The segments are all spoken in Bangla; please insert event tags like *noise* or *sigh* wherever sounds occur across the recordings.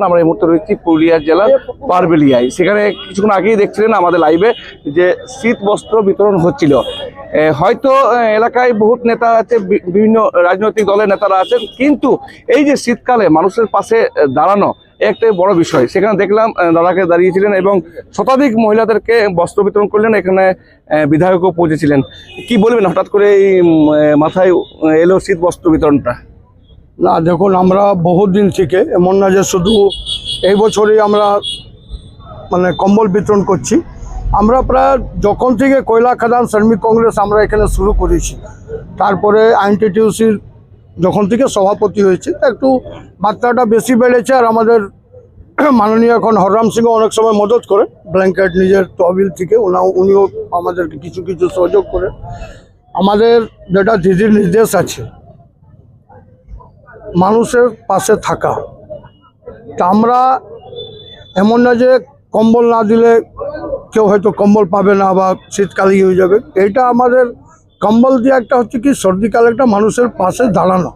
এখন আমরা এই মুহূর্তে রয়েছি পুরুলিয়া জেলার পারবেলিয়ায়। সেখানে কিছুক্ষণ আগেই দেখছিলেন আমাদের লাইভে যে শীত বস্ত্র বিতরণ হচ্ছিল। হয়তো এলাকায় বহুত নেতা আছে বিভিন্ন রাজনৈতিক দলের নেতারা আছেন কিন্তু এই যে শীতকালে মানুষের পাশে দাঁড়ানো এ একটা বড় বিষয়। সেখানে দেখলাম দাদাকে দাঁড়িয়েছিলেন এবং শতাধিক মহিলাদেরকে বস্ত্র বিতরণ করলেন এখানে বিধায়কও পৌঁছেছিলেন। কি বলবেন হঠাৎ করে এই মাথায় এলো শীত বস্ত্র বিতরণটা? না, দেখুন, আমরা বহুত দিন থেকে, এমন না যে শুধু এই বছরই আমরা মানে কম্বল বিতরণ করছি। আমরা প্রায় যখন থেকে কয়লা খাদান শ্রমিক কংগ্রেস আমরা এখানে শুরু করেছি, তারপরে আইনটিটিউসির যখন থেকে সভাপতি হয়েছে একটু বার্তাটা বেশি বেড়েছে আর আমাদের *clears throat* মাননীয় এখন হররাম সিংহ অনেক সময় মদত করে, ব্ল্যাঙ্কেট নিজের তহবিল থেকে ওনা উনিও আমাদেরকে কিছু কিছু সহযোগ করে। আমাদের যেটা দিদির নির্দেশ আছে মানুষের পাশে থাকা। তা আমরা এমন না যে কম্বল না দিলে কেউ হয়তো কম্বল পাবে না বা শীতকালে হয়ে যাবে। এইটা আমাদের কম্বল দিয়ে একটা হচ্ছে কি, সর্দিকালে একটা মানুষের পাশে দাঁড়ানো।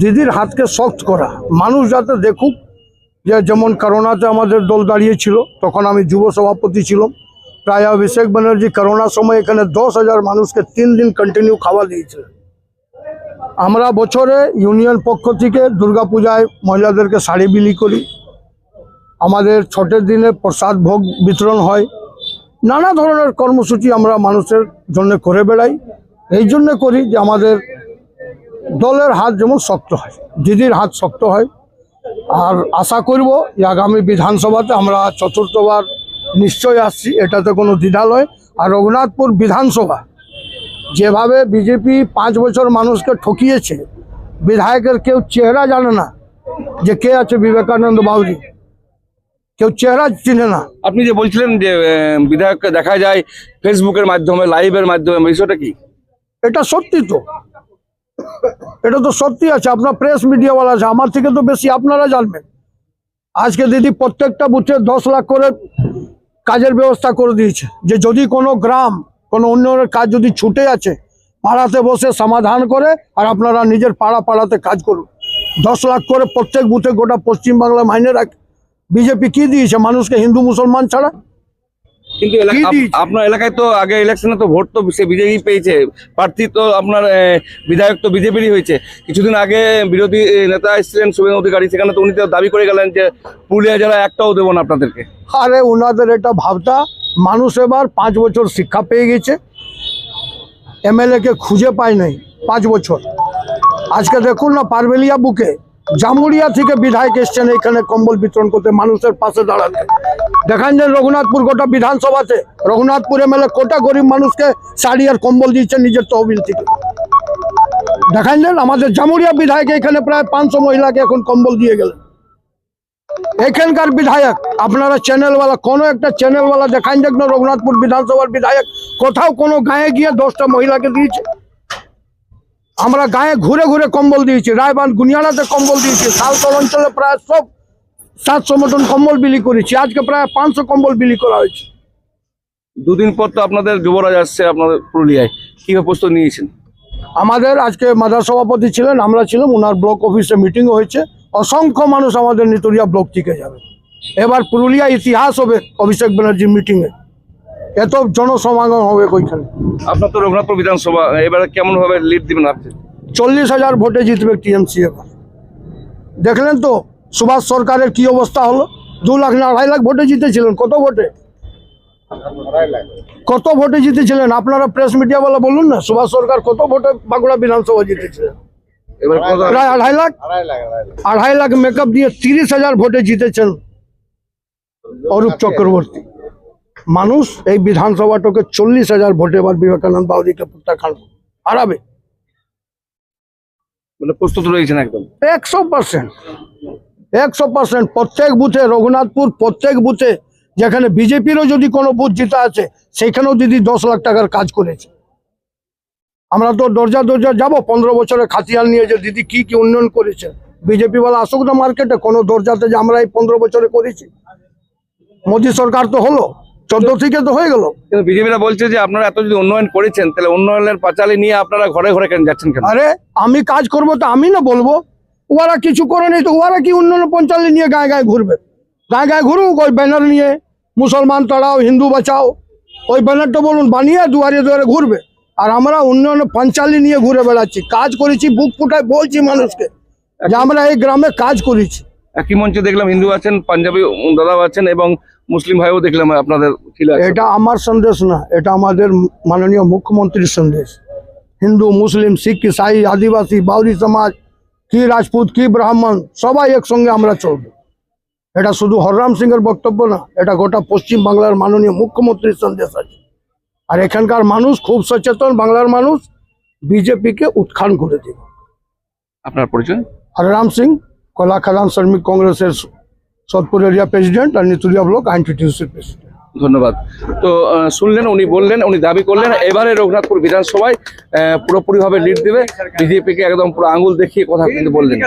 দিদির হাতকে সফট করা। মানুষ যাতে দেখুক যে যেমন করোনাতে আমাদের দল দাঁড়িয়েছিল, তখন আমি যুব সভাপতি ছিলাম। প্রায় অভিষেক ব্যানার্জি করোনার সময় এখানে দশ হাজার মানুষকে তিন দিন কন্টিনিউ খাওয়া দিয়েছিলেন আমরা বছরে ইউনিয়ন পক্ষ থেকে দুর্গাপূজায় মহিলাদেরকে শাড়ি বিলি করি। আমাদের ছটের দিনে প্রসাদ ভোগ বিতরণ হয়। নানা ধরনের কর্মসূচি আমরা মানুষের জন্য করে বেড়াই। এই জন্য করি যে আমাদের দলের হাত যেমন শক্ত হয়, দিদির হাত শক্ত হয়। আর আশা করব যে আগামী বিধানসভাতে আমরা চতুর্থবার নিশ্চয় আসছি। এটাতে কোনো দ্বিধা নয়। আর রঘুনাথপুর বিধানসভা যেভাবে বিজেপি পাঁচ বছর মানুষকে ঠকিয়েছে বিধায়কের কেউ চেহারা জানে না যে কে আছে বিবেকানন্দ বাবুজি কেউ চেহারা চিনে না। আপনি যে বলছিলেন যে বিধায়ককে দেখা যায় ফেসবুকের মাধ্যমে লাইভের মাধ্যমে বিষয়টা কি? এটা সত্যি তো। এটা তো সত্যি আছে আপনার প্রেস মিডিয়াওয়ালা আছে আমার থেকে তো বেশি আপনারা জানবেন। আজকে দিদি প্রত্যেকটা বুথে দশ লাখ করে কাজের ব্যবস্থা করে দিয়েছে যে যদি কোনো গ্রাম কোনো উন্নয়নের কাজ যদি ছুটে আছে পাড়াতে বসে সমাধান করে আর আপনারা নিজের পাড়া পাড়াতে কাজ করুন। দশ লাখ করে প্রত্যেক বুথে গোটা পশ্চিমবাংলা মাইনে রাখে। বিজেপি কি দিয়েছে? মানুষকে হিন্দু মুসলমান ছাড়া? কিন্তু? আপনার এলাকায় তো আগে ইলেকশনে তো ভোট তো সে বিজেপি পেয়েছে। প্রার্থী তো আপনার বিধায়ক তো বিজেপিরই হয়েছে। কিছুদিন আগে বিরোধী নেতা এসেছিলেন শুভেন্দু অধিকারী। সেখানে তো উনি তো দাবি করে গেলেন যে পুরুলিয়া জেলা একটাও দেবো না আপনাদেরকে। আরে ওনাদের এটা ভাবতা মানুষ এবার পাঁচ বছর শিক্ষা পেয়ে গেছে। এমএলএ কে খুঁজে পায় নাই পাঁচ বছর। আজকে দেখুন না পারবেলিয়া বুকে জামুরিয়া থেকে বিধায়ক এসছেন এখানে কম্বল বিতরণ করতে, মানুষের পাশে দাঁড়াতে। দেখান যে রঘুনাথপুর গোটা বিধানসভাতে, রঘুনাথপুর এমএলএ কোটা গরিব মানুষকে শাড়ি আর কম্বল দিচ্ছেন নিজের তহবিল থেকে। দেখান আমাদের জামুরিয়া বিধায়ক এখানে প্রায় পাঁচশো মহিলাকে এখন কম্বল দিয়ে গেলেন। এখানকার বিধায়ক আপনারা চ্যানেলওয়ালা কোনো একটা চ্যানেলওয়ালা দেখান যাক না রঘুনাথপুর বিধানসভার বিধায়ক কোথাও কোনো গায়ে গিয়ে দশটা মহিলাকে দিয়েছে। আমরা গায়ে ঘুরে ঘুরে কম্বল দিয়েছি রায়বান গুনিয়ানাতে কম্বল দিয়েছি সালতল অঞ্চলে প্রায় সব সাতশো মতন কম্বল বিলি করেছি আজকে প্রায় পাঁচশো কম্বল বিলি করা হয়েছে। দুদিন পর তো আপনাদের যুবরাজ আসছে আপনাদের পুরুলিয়ায় কীভাবে প্রস্তুত নিয়েছেন? আমাদের আজকে মাদার সভাপতি ছিলেন আমরা ছিলাম ওনার ব্লক অফিসে মিটিংও হয়েছে। অসংখ্য মানুষ আমাদের নিতুরিয়া ব্লক থেকে যাবে। এবার পুরুলিয়া ইতিহাস হবে অভিষেক ব্যানার্জির মিটিংয়ে এত জনসমাগম হবে ওইখানে আপনার তো রঘুনাথপুর বিধানসভা এবারে কেমন ভাবে লিড দিবেন আপনি? চল্লিশ হাজার ভোটে জিতবে টিএমসি এবার। দেখলেন তো সুভাষ সরকারের কি অবস্থা হলো? দু লাখ না আড়াই লাখ ভোটে জিতেছিলেন কত ভোটে? কত ভোটে জিতেছিলেন? আপনারা প্রেস মিডিয়া বলা বলুন না সুভাষ সরকার কত ভোটে বাঁকুড়া বিধানসভা জিতেছিলেন? প্রায় আড়াই লাখ। আড়াই লাখ? মেকআপ দিয়ে তিরিশ হাজার ভোটে জিতেছেন অরূপ চক্রবর্তী। মানুষ এই বিধানসভাটাকে চল্লিশ হাজার ভোটে এবার বিবেকানন্দ বাউদিকে প্রত্যাখ্যান হারাবে। মানে প্রস্তুত রয়েছেন একদম। একশো পার্সেন্ট একশো পার্সেন্ট প্রত্যেক বুথে রঘুনাথপুর প্রত্যেক বুথে যেখানে বিজেপিরও যদি কোনো বুথ জিতা আছে সেখানেও দিদি দশ লাখ টাকার কাজ করেছে। আমরা তো দরজা দরজা যাব। পনেরো বছরে খাতিয়াল নিয়ে যে দিদি কি কি উন্নয়ন করেছে। বিজেপি বলা আসুক না মার্কেটে কোনো দরজাতে যে আমরা এই পনেরো বছরে করেছি। মোদি সরকার তো হলো চোদ্দ থেকে তো হয়ে গেল। কিন্তু বিজেপিরা বলছে যে আপনারা এত যদি উন্নয়ন করেছেন তাহলে উন্নয়নের পাঁচালি নিয়ে আপনারা ঘরে ঘরে কেন যাচ্ছেন কেন? আরে আমি কাজ করব তো আমি না বলব। ওরা কিছু করেনি তো ওরা কি উন্নয়ন পঞ্চায়েত নিয়ে গায়ে গায়ে ঘুরবে? গায়ে গায়ে ঘুরুক ওই ব্যানার নিয়ে। মুসলমান তাড়াও হিন্দু বাঁচাও। ওই ব্যানারটা বলুন বানিয়ে দুয়ারে দুয়ারে ঘুরবে। আর আমরা উন্নয়ন পঞ্চালি নিয়ে ঘুরে বেড়াচ্ছি কাজ করেছি বুক ফুটায় বলছি মানুষকে যে আমরা এই গ্রামে কাজ করেছি। একই মঞ্চে দেখলাম হিন্দু আছেন পাঞ্জাবি দাদাও আছেন এবং মুসলিম ভাইও দেখলাম আপনাদের এটা আমার সন্দেশ না এটা আমাদের মাননীয় মুখ্যমন্ত্রীর সন্দেশ। হিন্দু মুসলিম শিখ ইসাই আদিবাসী বাউরি সমাজ কি রাজপুত কি ব্রাহ্মণ সবাই একসঙ্গে আমরা চলবো। এটা শুধু হররাম সিং এর বক্তব্য না এটা গোটা পশ্চিম বাংলার মাননীয় মুখ্যমন্ত্রীর সন্দেশ আছে। আর এখানকার মানুষ খুব সচেতন বাংলার মানুষ বিজেপিকে উৎখান করে দেবে আপনার পরিচয়? হররাম সিং কলা খাদান শ্রমিক কংগ্রেসের সোদপুর এরিয়া প্রেসিডেন্ট আর নিতুলিয়া ব্লক আইনটিটিউসির প্রেসিডেন্ট। ধন্যবাদ। তো শুনলেন উনি বললেন উনি দাবি করলেন এবারে রঘুনাথপুর বিধানসভায় আহ, পুরোপুরিভাবে লিড দেবে। বিজেপিকে একদম পুরো আঙুল দেখিয়ে কথা কিন্তু বললেন।